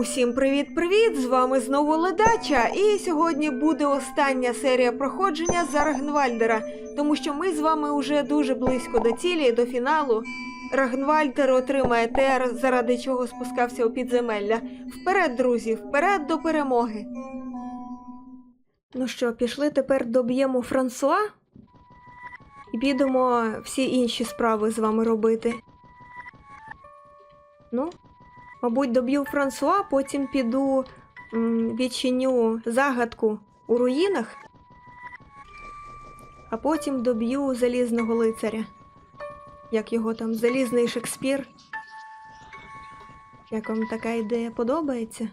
Усім привіт-привіт! З вами знову Ледача, і сьогодні буде остання серія проходження за Рагнвальдера, тому що ми з вами вже дуже близько до цілі, до фіналу. Рагнвальдер отримає те, заради чого спускався у підземелля. Вперед, друзі, вперед до перемоги. Ну що, пішли тепер доб'ємо Франсуа і підемо всі інші справи з вами робити. Ну, Мабуть, доб'ю Франсуа, потім піду м, відчиню загадку у руїнах, а потім доб'ю залізного лицаря. Як його там, залізний Шекспір. Як вам така ідея подобається?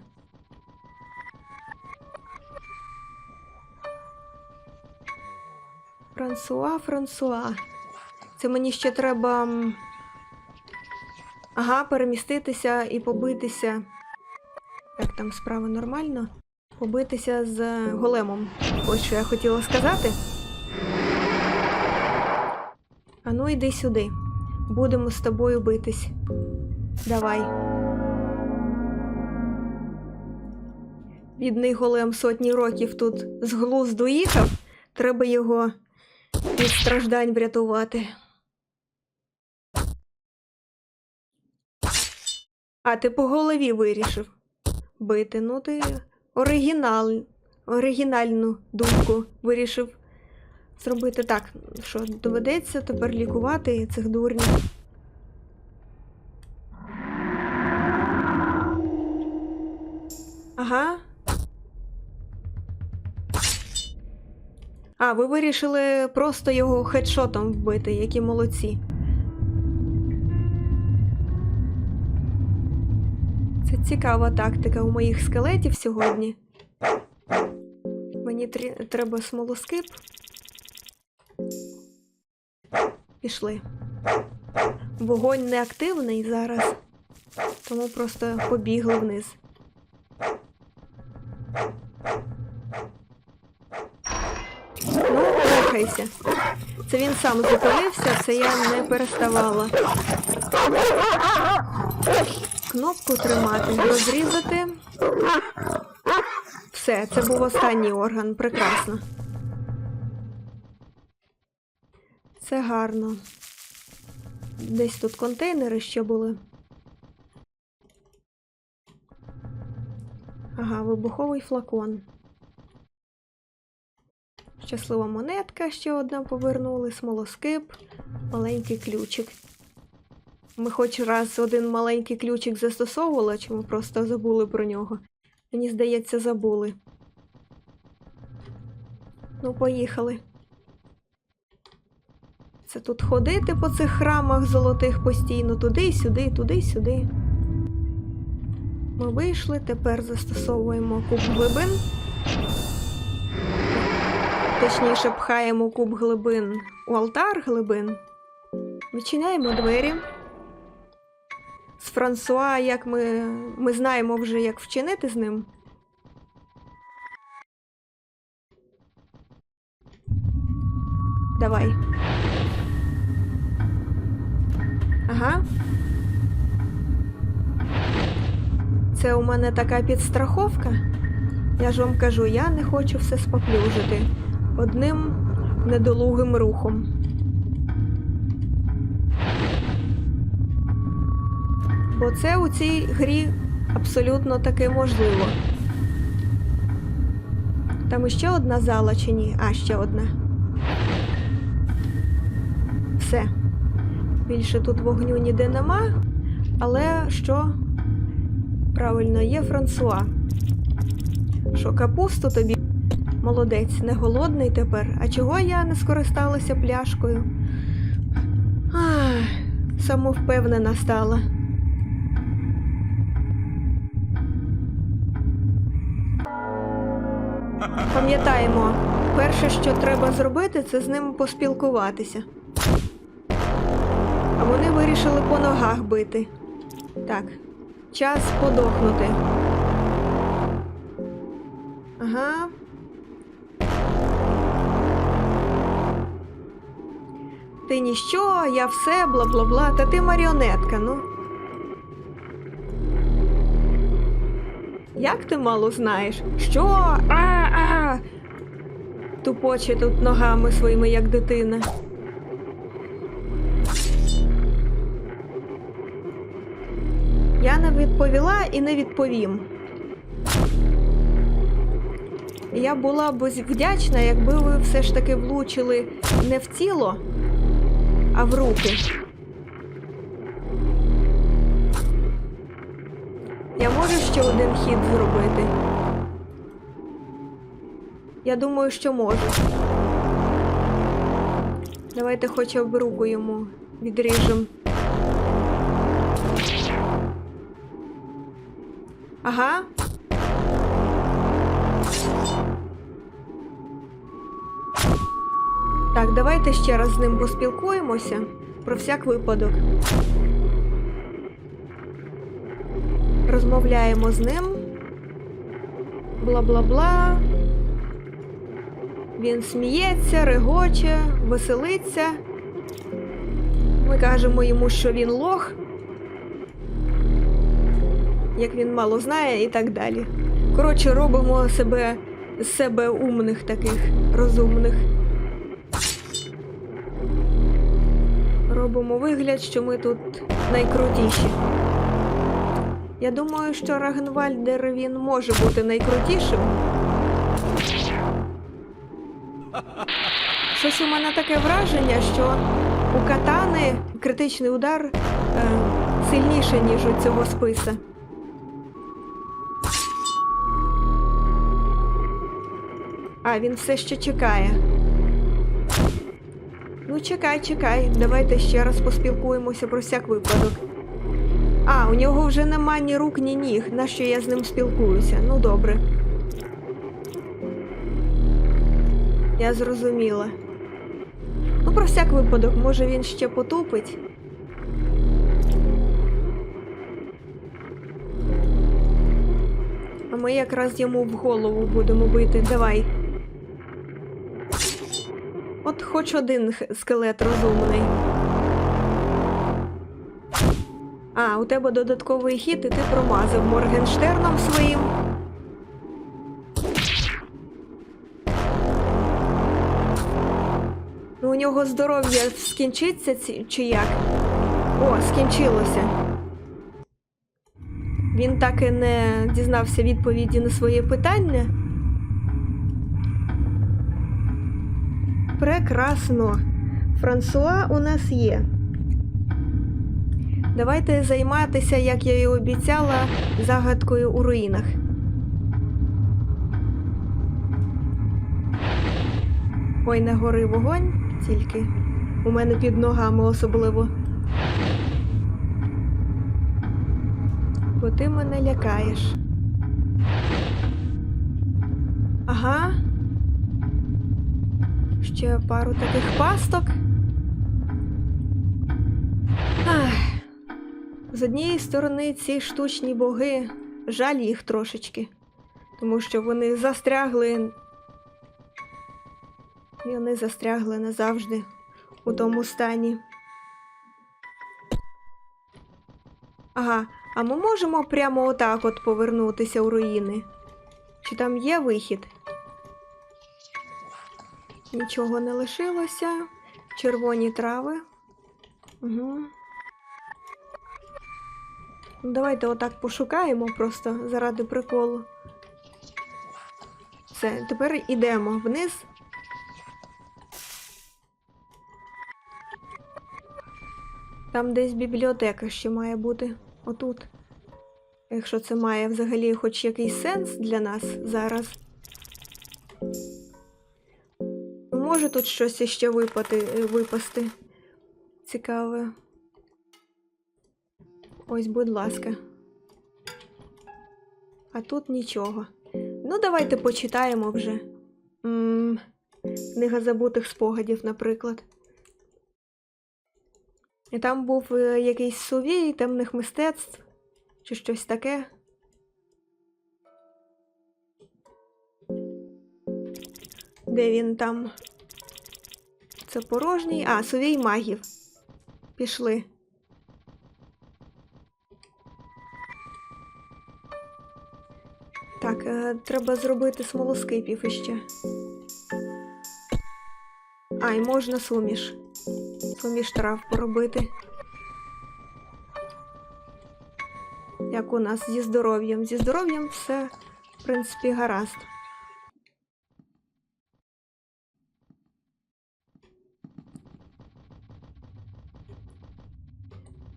Франсуа, Франсуа. Це мені ще треба. Ага, переміститися і побитися. Як там справа нормально? Побитися з големом. Ось що я хотіла сказати. Ану, йди сюди. Будемо з тобою битись. Давай. Бідний голем сотні років тут з глузду їхав. Треба його від страждань врятувати. А ти по голові вирішив бити. Ну ти оригінал, оригінальну думку вирішив зробити так, що доведеться тепер лікувати цих дурнів. Ага. А, ви вирішили просто його хедшотом вбити, які молодці. Цікава тактика у моїх скелетів сьогодні. Мені трі- треба смолоскип. Пішли. Вогонь не активний зараз, тому просто побігли вниз. Ну, рухайся. Це він сам зупинився, це я не переставала. Кнопку тримати, розрізати. Все, це був останній орган. Прекрасно. Це гарно. Десь тут контейнери ще були. Ага, вибуховий флакон. Щаслива монетка, ще одна повернули, смолоскип, маленький ключик. Ми хоч раз один маленький ключик застосовували, чи ми просто забули про нього. Мені здається, забули. Ну, поїхали. Це тут ходити по цих храмах золотих постійно, туди, сюди, туди, сюди. Ми вийшли, тепер застосовуємо куб глибин. Точніше, пхаємо куб глибин у алтар глибин. Відчиняємо двері. З Франсуа, як ми, ми знаємо вже, як вчинити з ним. Давай. Ага. Це у мене така підстраховка. Я ж вам кажу, я не хочу все споплюжити одним недолугим рухом. Бо це у цій грі абсолютно таки можливо. Там іще одна зала чи ні? А, ще одна. Все. Більше тут вогню ніде нема. Але що? Правильно, є Франсуа. Що капусту тобі? Молодець, не голодний тепер. А чого я не скористалася пляшкою? Ах, самовпевнена стала. Пам'ятаємо, перше, що треба зробити, це з ним поспілкуватися. А вони вирішили по ногах бити. Так, час подохнути. Ага. Ти ніщо, я все, бла бла бла. Та ти маріонетка, ну. Як ти мало знаєш? Що? А-а! Тупоче тут ногами своїми, як дитина. Я не відповіла і не відповім. Я була б вдячна, якби ви все ж таки влучили не в тіло, а в руки. Ще один хід зробити. Я думаю, що можу. Давайте хоча б руку йому відріжемо. Ага. Так, давайте ще раз з ним поспілкуємося про всяк випадок. Розмовляємо з ним. Бла-бла-бла. Він сміється, регоче, веселиться. Ми кажемо йому, що він лох, як він мало знає, і так далі. Коротше, робимо себе себе умних таких, розумних. Робимо вигляд, що ми тут найкрутіші. Я думаю, що Рагнвальдер він може бути найкрутішим. Щось у мене таке враження, що у катани критичний удар е, сильніше, ніж у цього списа. А, він все ще чекає. Ну, чекай, чекай. Давайте ще раз поспілкуємося про всяк випадок. А, у нього вже нема ні рук, ні ніг. Нащо я з ним спілкуюся? Ну, добре. Я зрозуміла. Ну, про всяк випадок, може він ще потупить. А ми якраз йому в голову будемо бити. Давай. От хоч один скелет розумний. А, у тебе додатковий хід, і ти промазав Моргенштерном своїм. Ну, у нього здоров'я скінчиться чи як? О, скінчилося. Він так і не дізнався відповіді на своє питання. Прекрасно. Франсуа у нас є. Давайте займатися, як я і обіцяла, загадкою у руїнах. Ой, не гори вогонь, тільки у мене під ногами особливо. Бо ти мене лякаєш. Ага. Ще пару таких пасток. З однієї сторони, ці штучні боги, жаль їх трошечки, тому що вони застрягли. І вони застрягли назавжди у тому стані. Ага, а ми можемо прямо отак от повернутися у руїни? Чи там є вихід? Нічого не лишилося. Червоні трави. Угу. Ну, Давайте отак пошукаємо просто заради приколу. Все, тепер йдемо вниз. Там десь бібліотека ще має бути. Отут. Якщо це має взагалі хоч якийсь сенс для нас зараз. Може тут щось іще випати, випасти. Цікаве. Ось, будь ласка. А тут нічого. Ну, давайте почитаємо вже. м Книга забутих спогадів, наприклад. І там був е, якийсь сувій темних мистецтв чи щось таке. Де він там? Це порожній. А, сувій магів. Пішли. Так, е, треба зробити смолоскипів іще. А, і можна суміш. Суміш трав поробити. Як у нас зі здоров'ям? Зі здоров'ям все, в принципі, гаразд.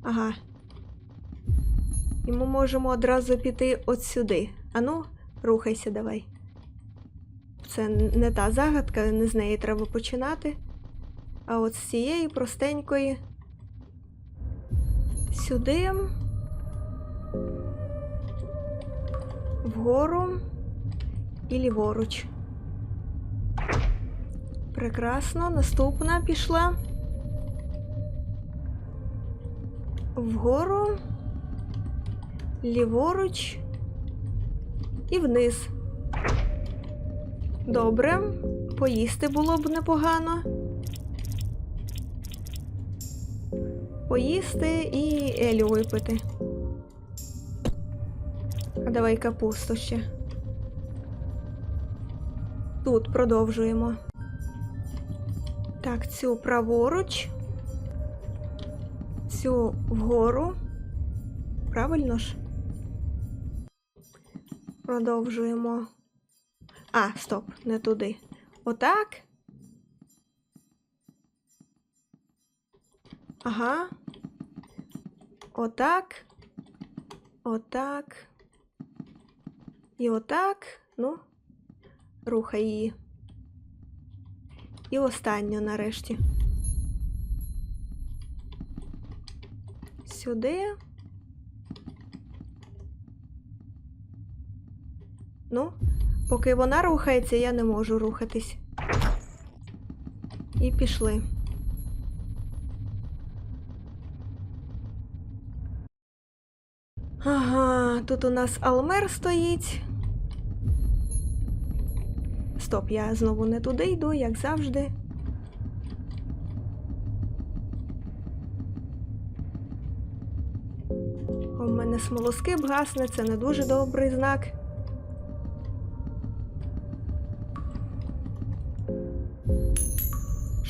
Ага. І ми можемо одразу піти от сюди. Ану, рухайся давай. Це не та загадка, не з неї треба починати. А от з цієї простенької. Сюди. Вгору і ліворуч. Прекрасно. Наступна пішла. Вгору, ліворуч і вниз. Добре. Поїсти було б непогано. Поїсти і Елю випити. А давай капусту ще. Тут продовжуємо. Так, цю праворуч. Цю вгору. Правильно ж? Продовжуємо. А, стоп, не туди. Отак. Ага. Отак. Отак. І отак. Ну, рухай її. І останню нарешті. Сюди. Ну, поки вона рухається, я не можу рухатись. І пішли. Ага, тут у нас Алмер стоїть. Стоп, я знову не туди йду, як завжди. У мене смолоскип гасне, це не дуже добрий знак.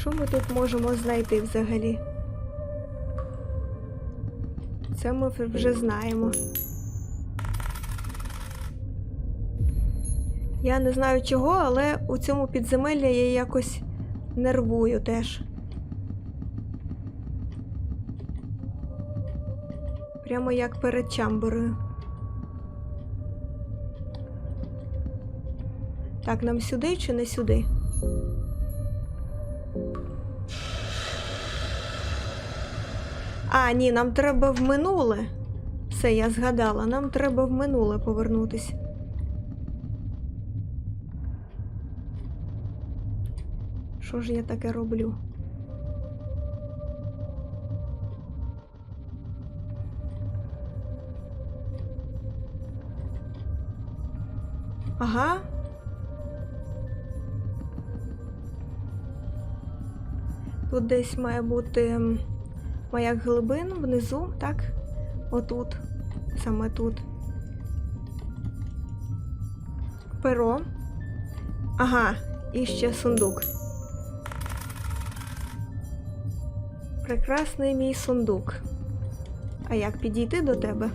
Що ми тут можемо знайти взагалі? Це ми вже знаємо. Я не знаю чого, але у цьому підземеллі я якось нервую теж. Прямо як перед чамберою. Так, нам сюди чи не сюди? А, ні, нам треба в минуле. Все, я згадала, нам треба в минуле повернутись. Що ж я таке роблю? Ага. Тут десь має бути маяк глибин внизу, так? Отут. Саме тут. Перо. Ага, і ще сундук. Прекрасний мій сундук. А як підійти до тебе?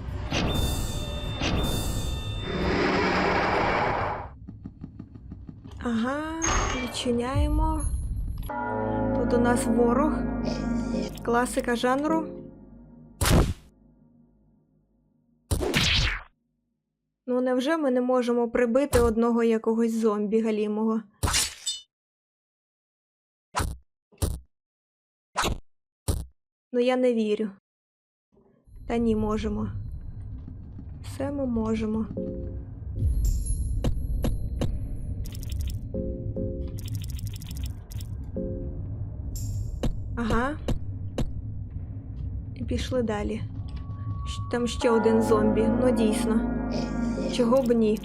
Ага, відчиняємо. Тут у нас ворог. Класика жанру. Ну, невже ми не можемо прибити одного якогось зомбі галімого? Ну, я не вірю. Та ні, можемо. Все ми можемо. Ага. Пішли далі. Там ще один зомбі. Ну дійсно. Чого б ні?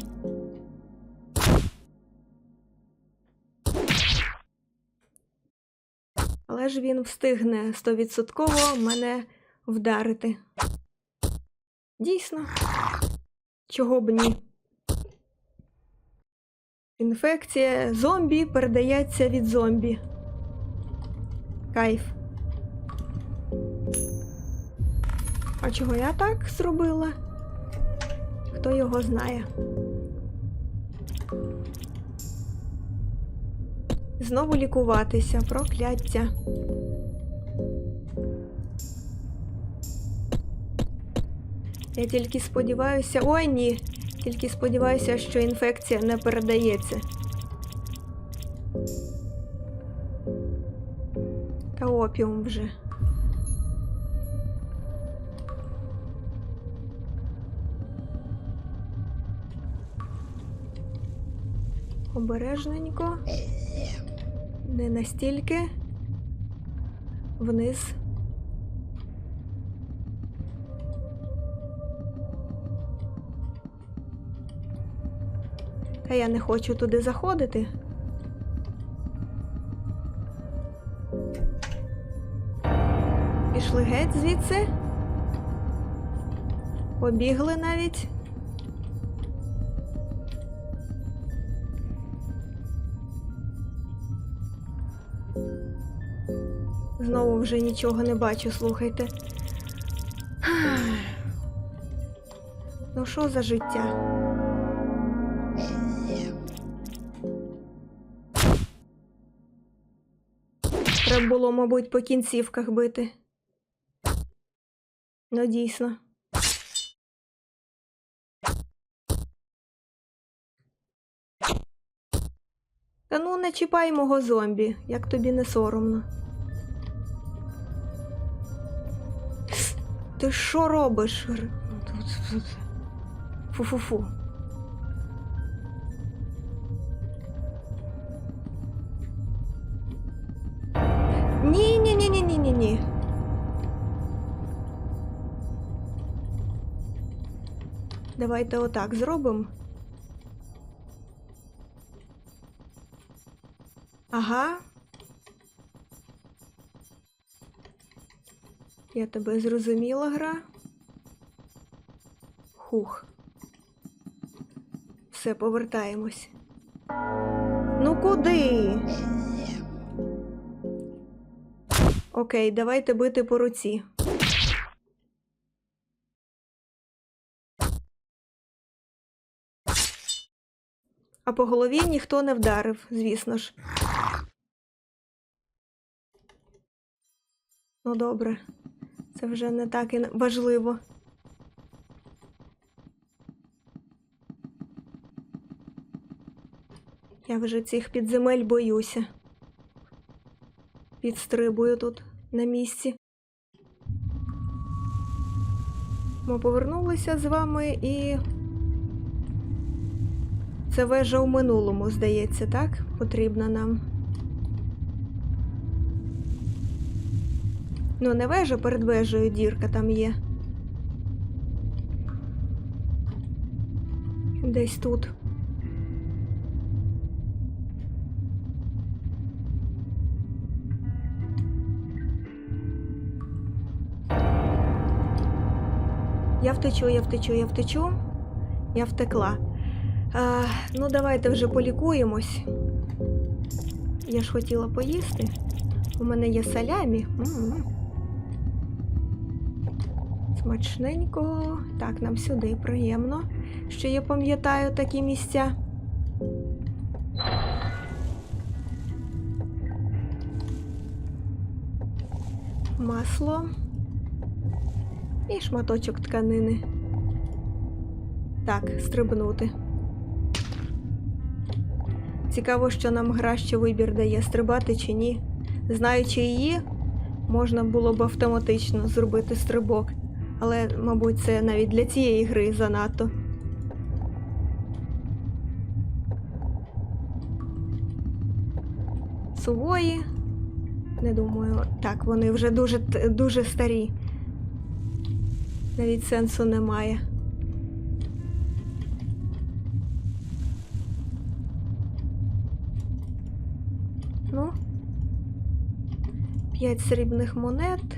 Але ж він встигне стовідсотково мене вдарити. Дійсно. Чого б ні? Інфекція зомбі передається від зомбі. Кайф. А чого я так зробила? Хто його знає? Знову лікуватися, прокляття. Я тільки сподіваюся. Ой, ні. Тільки сподіваюся, що інфекція не передається. Та опіум вже. Обережненько. Не настільки. Вниз. Та я не хочу туди заходити. Пішли геть звідси. Побігли навіть. Знову вже нічого не бачу, слухайте. Ну що за життя? Треба було, мабуть, по кінцівках бити. Ну, дійсно. Та ну не чіпай мого зомбі, як тобі не соромно. Ти що робиш? Фу-фу-фу. Ні, ні, ні, ні, ні, ні, ні. Давайте отак зробимо. Ага. Я тебе зрозуміла, гра. Хух. Все, повертаємось. Ну куди? Окей, давайте бити по руці. А по голові ніхто не вдарив, звісно ж. Ну добре, це вже не так і важливо. Я вже цих підземель боюся. Підстрибую тут на місці. Ми повернулися з вами і. Це вежа у минулому, здається, так? Потрібна нам. Ну, не вежа перед вежею дірка там є. Десь тут. Я втечу, я втечу, я втечу. Я втекла. А, ну, давайте вже полікуємось. Я ж хотіла поїсти. У мене є салямі. М-м. Смачненько. Так, нам сюди приємно, що я пам'ятаю такі місця. Масло і шматочок тканини. Так, стрибнути. Цікаво, що нам гра ще вибір дає стрибати чи ні. Знаючи її, можна було б автоматично зробити стрибок. Але, мабуть, це навіть для цієї гри занадто. Сувої. Не думаю. Так, вони вже дуже, дуже старі. Навіть сенсу немає. Ну. П'ять срібних монет,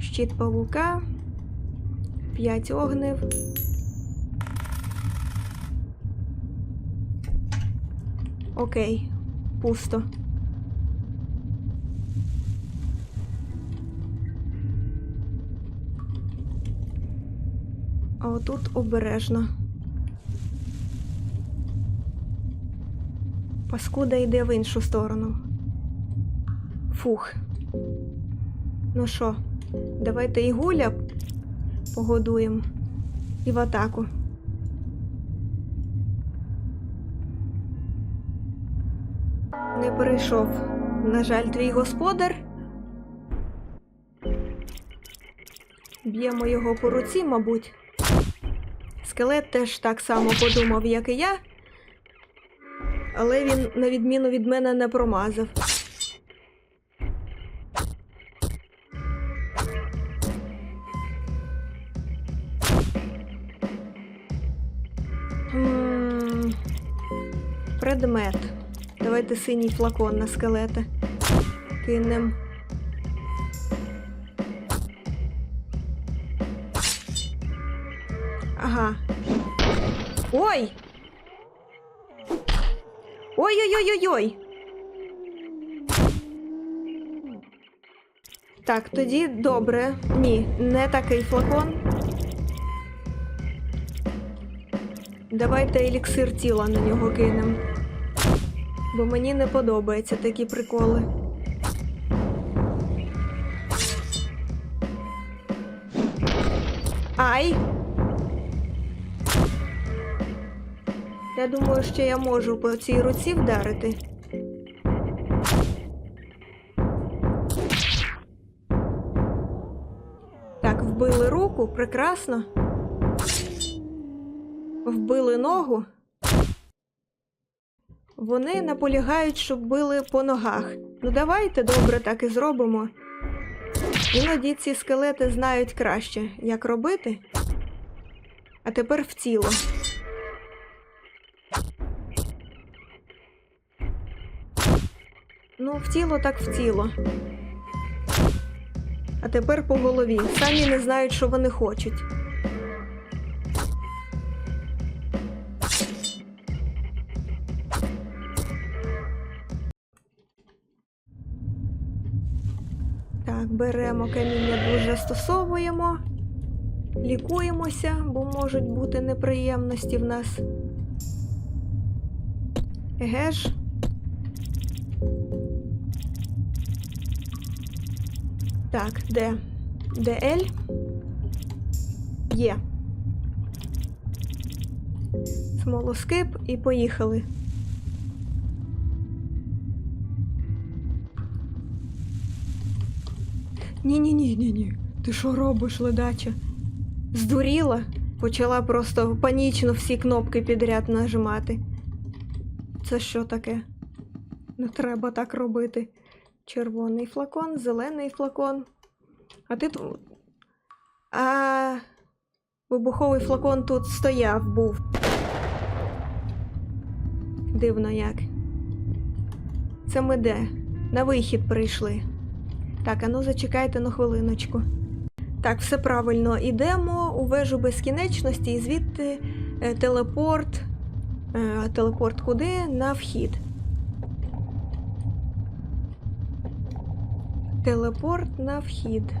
щит павука, п'ять огнив. Окей, пусто. А отут обережно. Паскуда йде в іншу сторону. Фух. Ну що, давайте і гуля погодуємо. І в атаку. Не перейшов. На жаль, твій господар. Б'ємо його по руці, мабуть. Скелет теж так само подумав, як і я. Але він, на відміну від мене, не промазав. Предмет. Давайте синій флакон на скелета. Кинем. Ага. Ой! Ой-ой-ой-ой-ой! Так, тоді добре. Ні, не такий флакон. Давайте еліксир тіла на нього кинемо. Бо мені не подобаються такі приколи. Ай! Я думаю, що я можу по цій руці вдарити. Так, вбили руку, прекрасно. Вбили ногу. Вони наполягають, щоб били по ногах. Ну давайте добре так і зробимо. Іноді ці скелети знають краще, як робити. А тепер в тіло. Ну, в тіло так в тіло. А тепер по голові. Самі не знають, що вони хочуть. Беремо каміння, дуже застосовуємо, лікуємося, бо можуть бути неприємності в нас. Еге ж. Так, де? Де Ель? Є. Смолоскип і поїхали. Ні-ні-ні, ні, ні. Ти що робиш, ледача? Здуріла? Почала просто панічно всі кнопки підряд нажимати. Це що таке? Не треба так робити. Червоний флакон, зелений флакон. А ти тут. А. Вибуховий флакон тут стояв, був. Дивно як. Це ми де? На вихід прийшли. Так, а ну зачекайте на хвилиночку. Так, все правильно. Ідемо у вежу безкінечності і звідти е, телепорт. Е, телепорт куди? На вхід. Телепорт на вхід.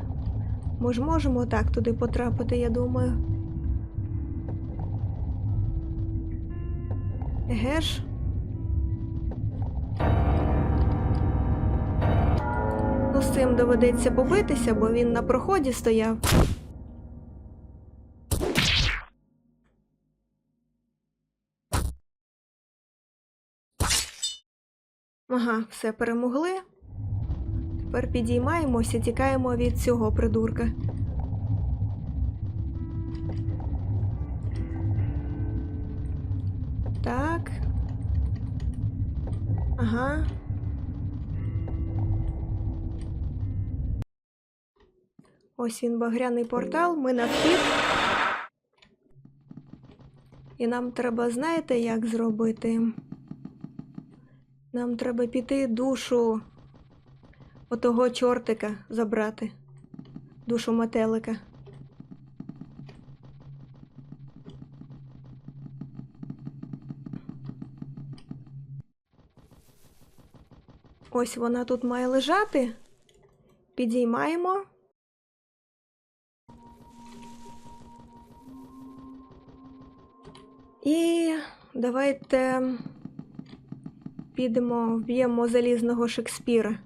Ми ж можемо так туди потрапити, я думаю. Еге цим доведеться побитися, бо він на проході стояв. Ага, все перемогли. Тепер підіймаємося, тікаємо від цього придурка. Так. Ага. Ось він багряний портал, ми на вхід. І нам треба, знаєте, як зробити? Нам треба піти душу отого чортика забрати. Душу метелика. Ось вона тут має лежати. Підіймаємо. І давайте підемо, вб'ємо залізного Шекспіра.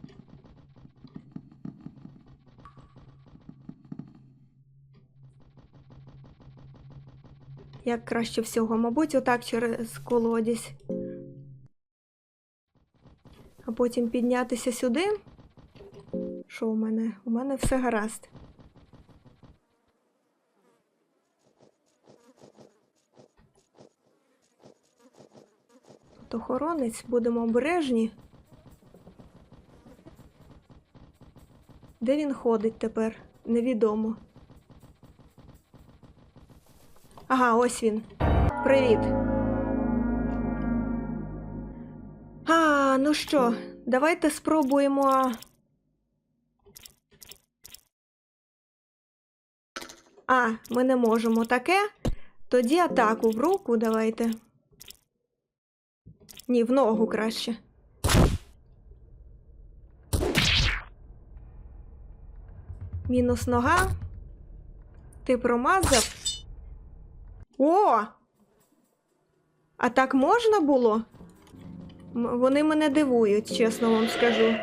Як краще всього, мабуть, отак через колодязь. А потім піднятися сюди. Що у мене? У мене все гаразд. Тут охоронець, будемо обережні. Де він ходить тепер? Невідомо. Ага, ось він. Привіт. А, ну що, давайте спробуємо. А, ми не можемо таке. Тоді атаку в руку давайте. Ні, в ногу краще. Мінус нога. Ти промазав. О! А так можна було? М- Вони мене дивують, чесно вам скажу.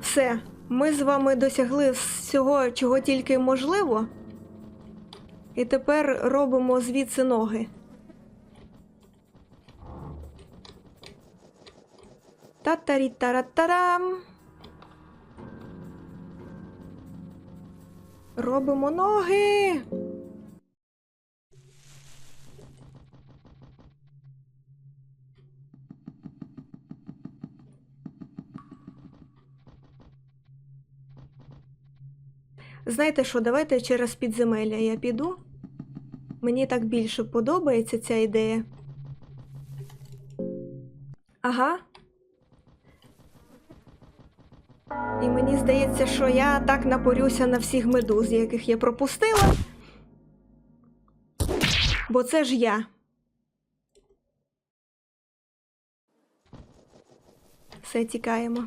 Все, ми з вами досягли всього, чого тільки можливо. І тепер робимо звідси ноги. Та-тарі-тара-тарам. Робимо ноги. Знаєте що, давайте через підземелля я піду. Мені так більше подобається ця ідея. Ага. І мені здається, що я так напорюся на всіх медуз, яких я пропустила. Бо це ж я. Все, тікаємо.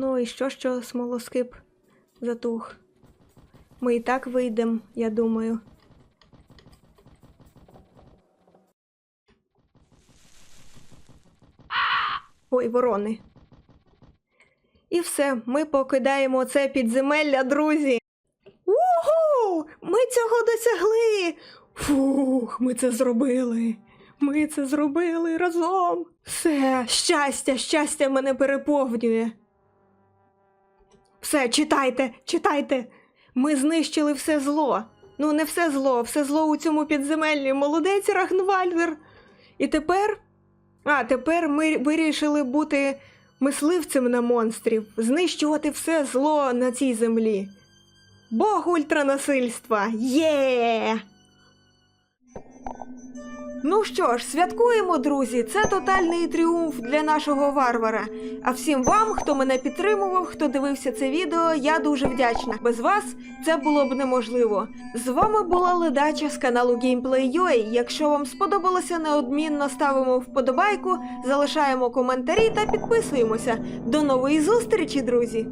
Ну і що, що смолоскип затух? Ми і так вийдемо, я думаю. Ой, ворони. І все, ми покидаємо це підземелля, друзі. Уху! Ми цього досягли. Фух, ми це зробили. Ми це зробили разом. Все, щастя, щастя мене переповнює. Все, читайте, читайте. Ми знищили все зло. Ну, не все зло, все зло у цьому підземеллі. Молодець Рахнвальдер. І тепер. А, тепер ми вирішили бути мисливцем на монстрів, знищувати все зло на цій землі. Бог ультранасильства! Є! Ну що ж, святкуємо, друзі. Це тотальний тріумф для нашого варвара. А всім вам, хто мене підтримував, хто дивився це відео, я дуже вдячна. Без вас це було б неможливо. З вами була ледача з каналу Gameplay.ua. Якщо вам сподобалося, неодмінно ставимо вподобайку, залишаємо коментарі та підписуємося. До нової зустрічі, друзі!